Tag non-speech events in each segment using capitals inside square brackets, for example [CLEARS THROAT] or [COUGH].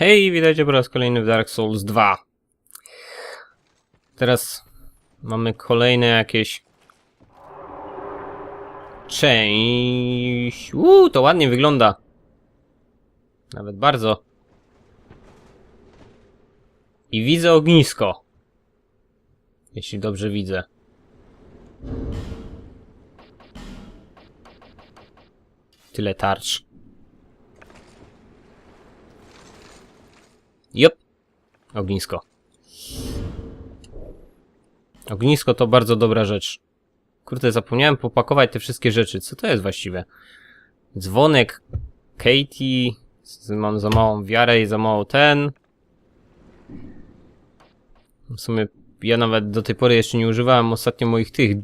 Hej, witajcie po raz kolejny w Dark Souls 2. Teraz mamy kolejne jakieś... Część... Uuu, to ładnie wygląda. Nawet bardzo. I widzę ognisko. Jeśli dobrze widzę. Tyle tarcz. Jop. Ognisko. Ognisko to bardzo dobra rzecz. Kurde, zapomniałem popakować te wszystkie rzeczy. Co to jest właściwie? Dzwonek Katie. Mam za małą wiarę i za mało ten. W sumie ja nawet do tej pory jeszcze nie używałem ostatnio moich tych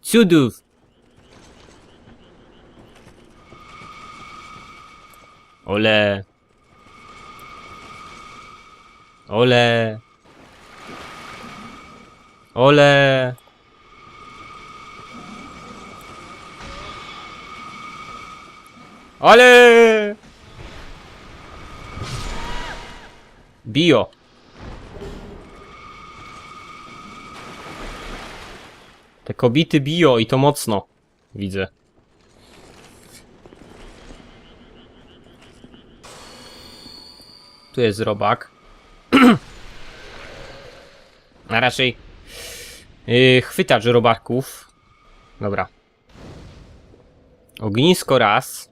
cudów. Ole. Ole. Ole. Ale! Bio. Te kobiety bio i to mocno. Widzę. Tu jest robak. [CLEARS THROAT] A raczej yy, chwytacz robaków. Dobra. Ognisko raz.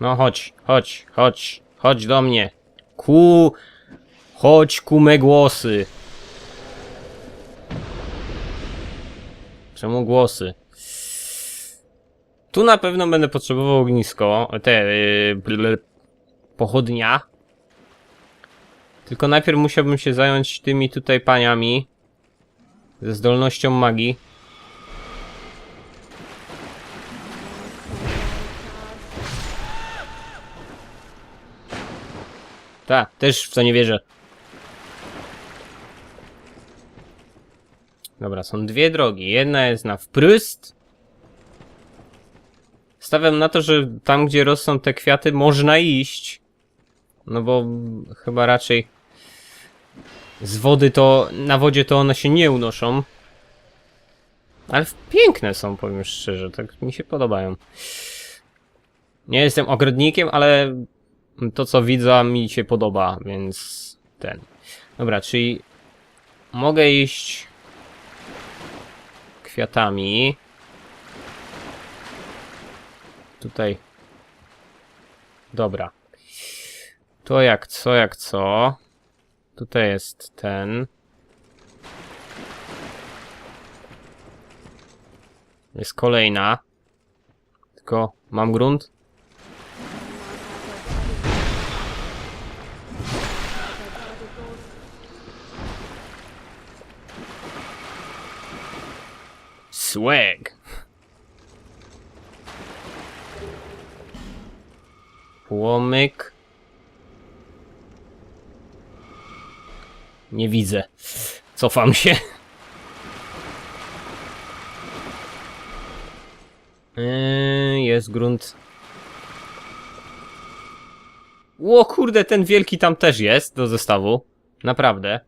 No chodź, chodź, chodź, chodź do mnie. Ku... Chodź ku me głosy. Czemu głosy? Tu na pewno będę potrzebował ognisko. Te... Yy, pochodnia. Tylko najpierw musiałbym się zająć tymi tutaj paniami. Ze zdolnością magii. Tak, też w to nie wierzę. Dobra, są dwie drogi. Jedna jest na wprost. Stawiam na to, że tam, gdzie rosną te kwiaty, można iść. No bo chyba raczej z wody to, na wodzie to one się nie unoszą. Ale piękne są, powiem szczerze, tak mi się podobają. Nie jestem ogrodnikiem, ale to co widzę mi się podoba, więc ten. Dobra, czyli mogę iść kwiatami. Tutaj. Dobra. To jak co, jak co. Tutaj jest ten. Jest kolejna. Tylko mam grunt? Swag. Płomyk. Nie widzę. Cofam się. Yy, jest grunt. Ło kurde, ten wielki tam też jest do zestawu. Naprawdę.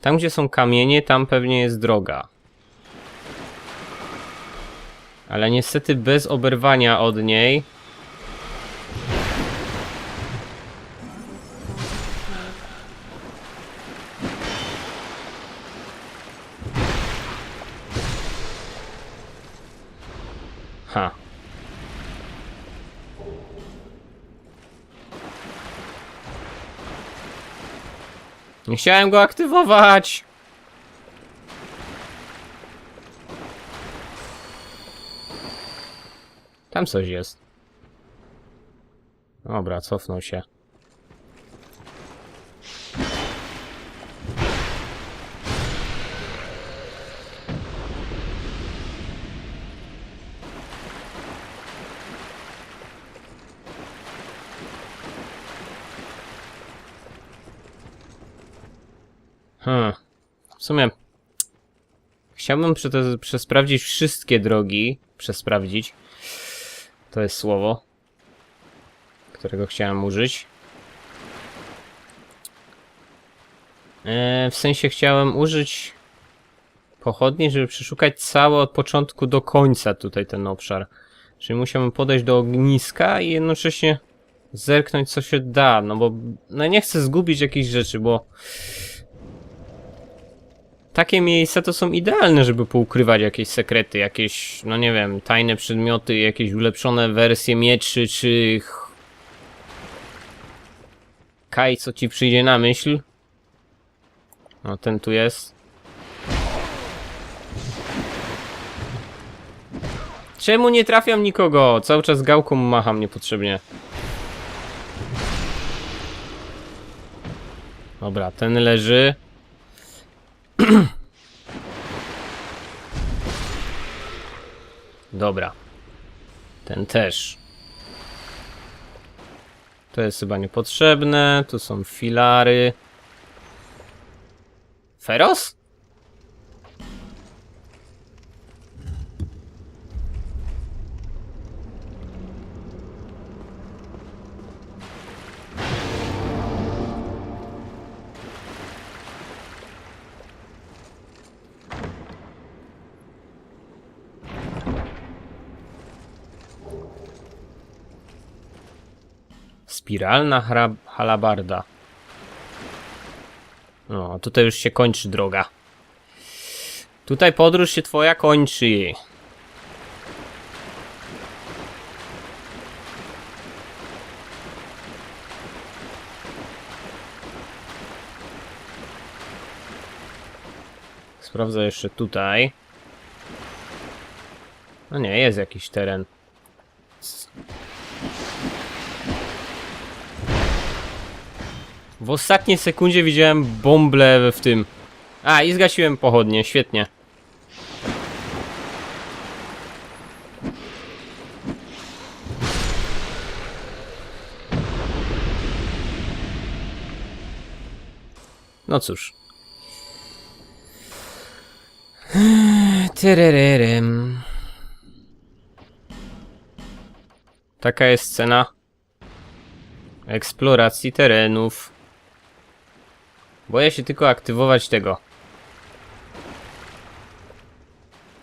Tam gdzie są kamienie, tam pewnie jest droga. Ale niestety bez oberwania od niej. Ha. Nie chciałem go aktywować. Tam coś jest. Dobra, cofnął się. Hmm. W sumie chciałbym prze przesprawdzić wszystkie drogi, przesprawdzić, To jest słowo, którego chciałem użyć. E, w sensie chciałem użyć pochodni, żeby przeszukać cały od początku do końca tutaj ten obszar. Czyli musiałem podejść do ogniska i jednocześnie zerknąć co się da, no bo no nie chcę zgubić jakichś rzeczy, bo takie miejsca to są idealne, żeby poukrywać jakieś sekrety, jakieś, no nie wiem, tajne przedmioty, jakieś ulepszone wersje mieczy, czy... Kaj, co ci przyjdzie na myśl. No, ten tu jest. Czemu nie trafiam nikogo? Cały czas gałką macham niepotrzebnie. Dobra, ten leży. [CLEARS THROAT] Dobra. Ten też. To jest chyba niepotrzebne. Tu są filary. Feros? Spiralna hra- halabarda. No, tutaj już się kończy droga. Tutaj podróż się twoja kończy. Sprawdzę jeszcze tutaj. No nie, jest jakiś teren. W ostatniej sekundzie widziałem bąble w tym. A, i zgasiłem pochodnie, świetnie. No cóż. Tyryryrym. Taka jest cena eksploracji terenów. Boję się tylko aktywować tego.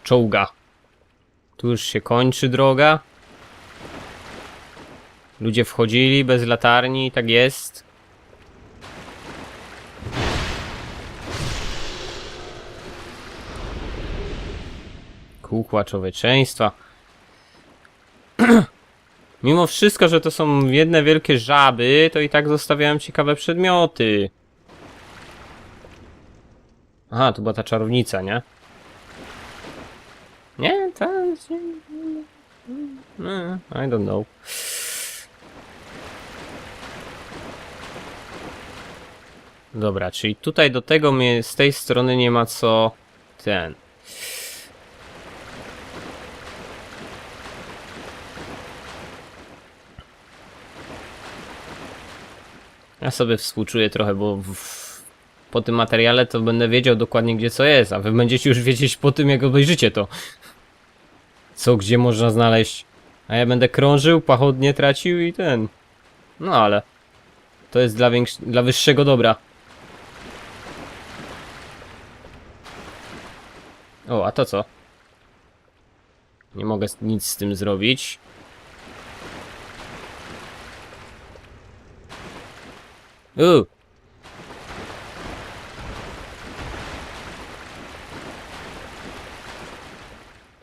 Czołga. Tu już się kończy droga. Ludzie wchodzili bez latarni, tak jest. Kukła człowieczeństwa. [CLEARS THROAT] Mimo wszystko, że to są jedne wielkie żaby, to i tak zostawiałem ciekawe przedmioty. Aha, to była ta czarownica, nie? Nie, jest- No, I don't know. Dobra, czyli tutaj do tego mnie z tej strony nie ma co ten. Ja sobie współczuję trochę, bo w, po tym materiale to będę wiedział dokładnie gdzie co jest, a wy będziecie już wiedzieć po tym jak obejrzycie to. Co gdzie można znaleźć. A ja będę krążył, pachodnie tracił i ten. No ale. To jest dla, dla wyższego dobra. O, a to co? Nie mogę nic z tym zrobić. Uuu.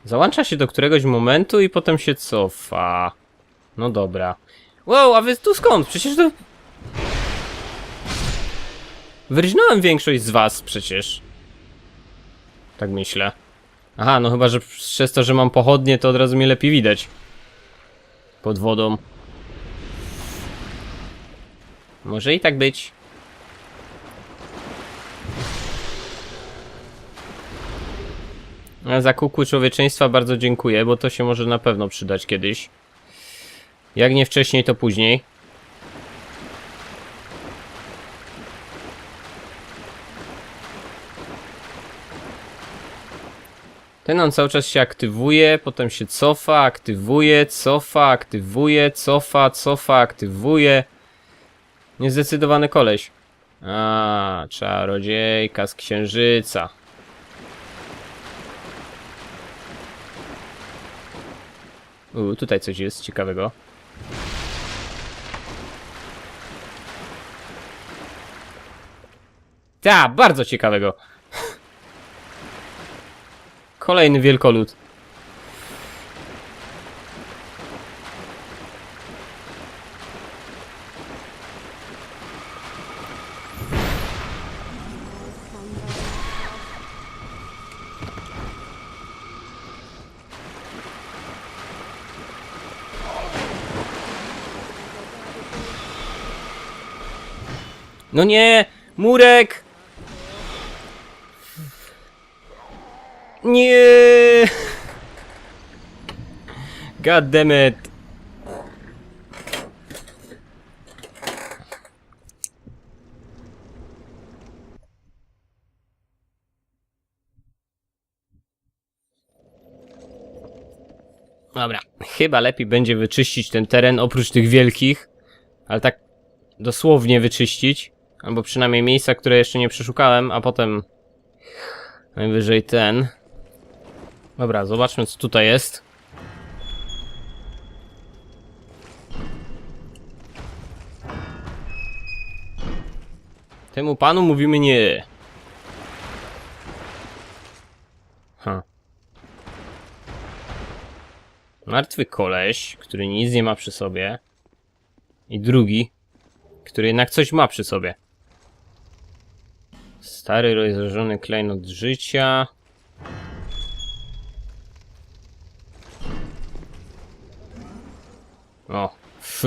Załącza się do któregoś momentu i potem się cofa. No dobra. Wow, a wy tu skąd? Przecież to... Wyrżnąłem większość z was przecież. Tak myślę. Aha, no chyba, że przez to, że mam pochodnie, to od razu mnie lepiej widać. Pod wodą. Może i tak być. Za kukły człowieczeństwa bardzo dziękuję, bo to się może na pewno przydać kiedyś. Jak nie wcześniej, to później. Ten on cały czas się aktywuje, potem się cofa, aktywuje, cofa, aktywuje, cofa, cofa, aktywuje. Niezdecydowany koleś. A, czarodziejka z księżyca. U, tutaj coś jest ciekawego. Ta, bardzo ciekawego. [LAUGHS] Kolejny wielkolud. No nie! Murek! Nie! God damn it! Dobra, chyba lepiej będzie wyczyścić ten teren oprócz tych wielkich, ale tak dosłownie wyczyścić, albo przynajmniej miejsca, które jeszcze nie przeszukałem, a potem najwyżej ten. Dobra, zobaczmy co tutaj jest. Temu panu mówimy nie. Ha. Martwy koleś, który nic nie ma przy sobie. I drugi, który jednak coś ma przy sobie. Stary, rozłożony klejnot życia. O, f.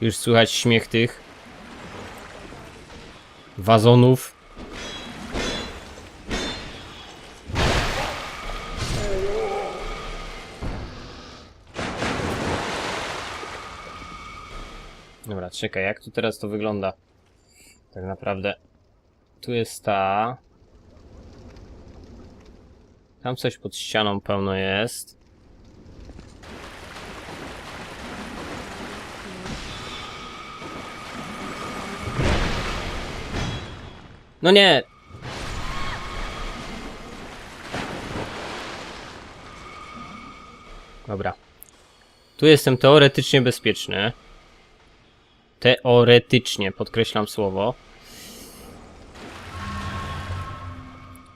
Już słychać śmiech tych wazonów. Dobra, czekaj, jak tu teraz to wygląda? Tak naprawdę. Tu jest ta. Tam coś pod ścianą pełno jest. No nie! Dobra. Tu jestem teoretycznie bezpieczny. Teoretycznie, podkreślam słowo.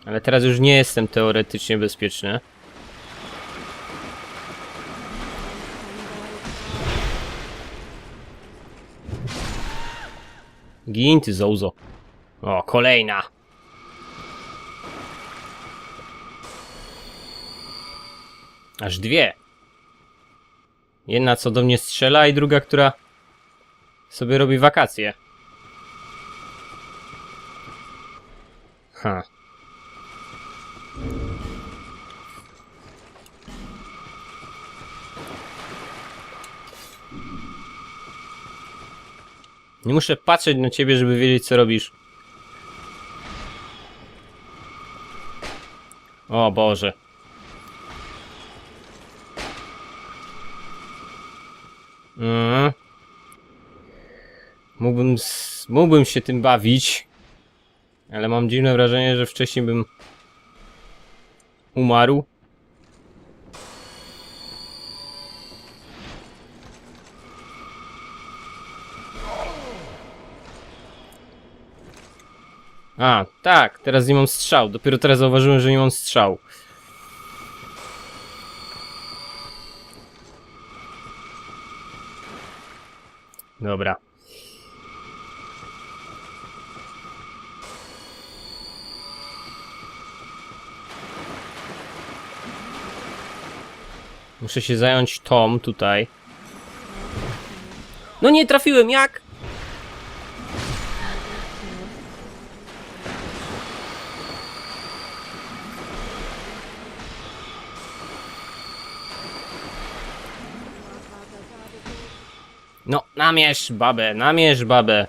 Ale teraz już nie jestem teoretycznie bezpieczny. Gin ty zołzo. O, kolejna. Aż dwie. Jedna co do mnie strzela i druga, która sobie robi wakacje. Ha. Nie muszę patrzeć na ciebie, żeby wiedzieć, co robisz. O Boże. Mm. Mógłbym, mógłbym się tym bawić, ale mam dziwne wrażenie, że wcześniej bym umarł. A, tak, teraz nie mam strzał. Dopiero teraz zauważyłem, że nie mam strzał. Dobra. Muszę się zająć Tom tutaj. No nie trafiłem, jak? No, namierz babę, namierz babę.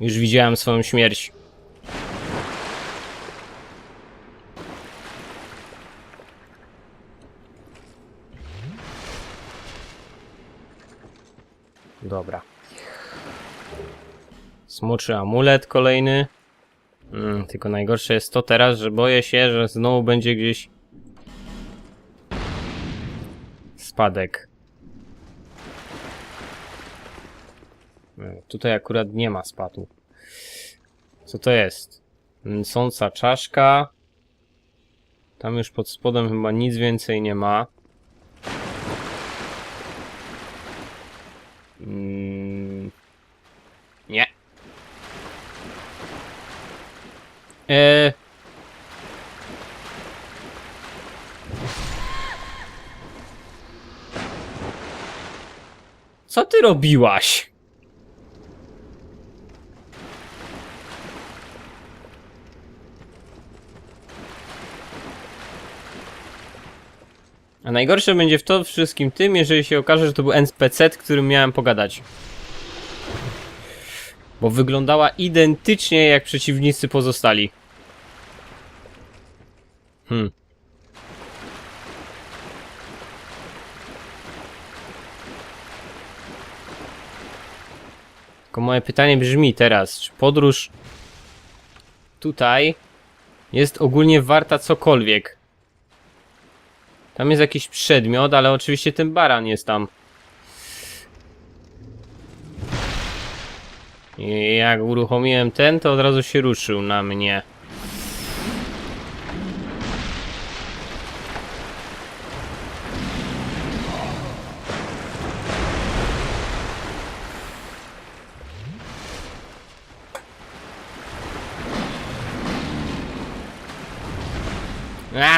Już widziałem swoją śmierć. Dobra. Smoczy amulet kolejny. Mm, tylko najgorsze jest to teraz, że boję się, że znowu będzie gdzieś spadek. Tutaj akurat nie ma spadu. Co to jest? Sąca czaszka. Tam już pod spodem chyba nic więcej nie ma. Mm, Nie. Eee. Co ty robiłaś? A najgorsze będzie w to wszystkim tym, jeżeli się okaże, że to był NPC, którym miałem pogadać. Bo wyglądała identycznie jak przeciwnicy pozostali. Hmm. Tylko moje pytanie brzmi teraz, czy podróż tutaj jest ogólnie warta cokolwiek? Tam jest jakiś przedmiot, ale oczywiście ten baran jest tam. I jak uruchomiłem ten, to od razu się ruszył na mnie.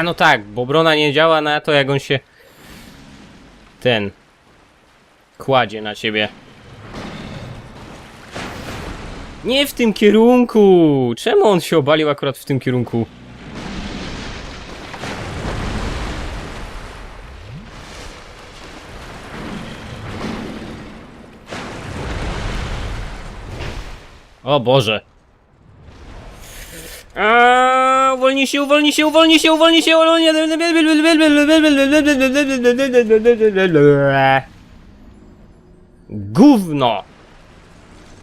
A, no tak, bo obrona nie działa na to, jak on się... Ten... Kładzie na ciebie. Nie w tym kierunku! Czemu on się obalił akurat w tym kierunku? O Boże. Aaaa, uwolnij się, uwolnij się, uwolnij się, uwolnij się, uwolnij się. Gówno!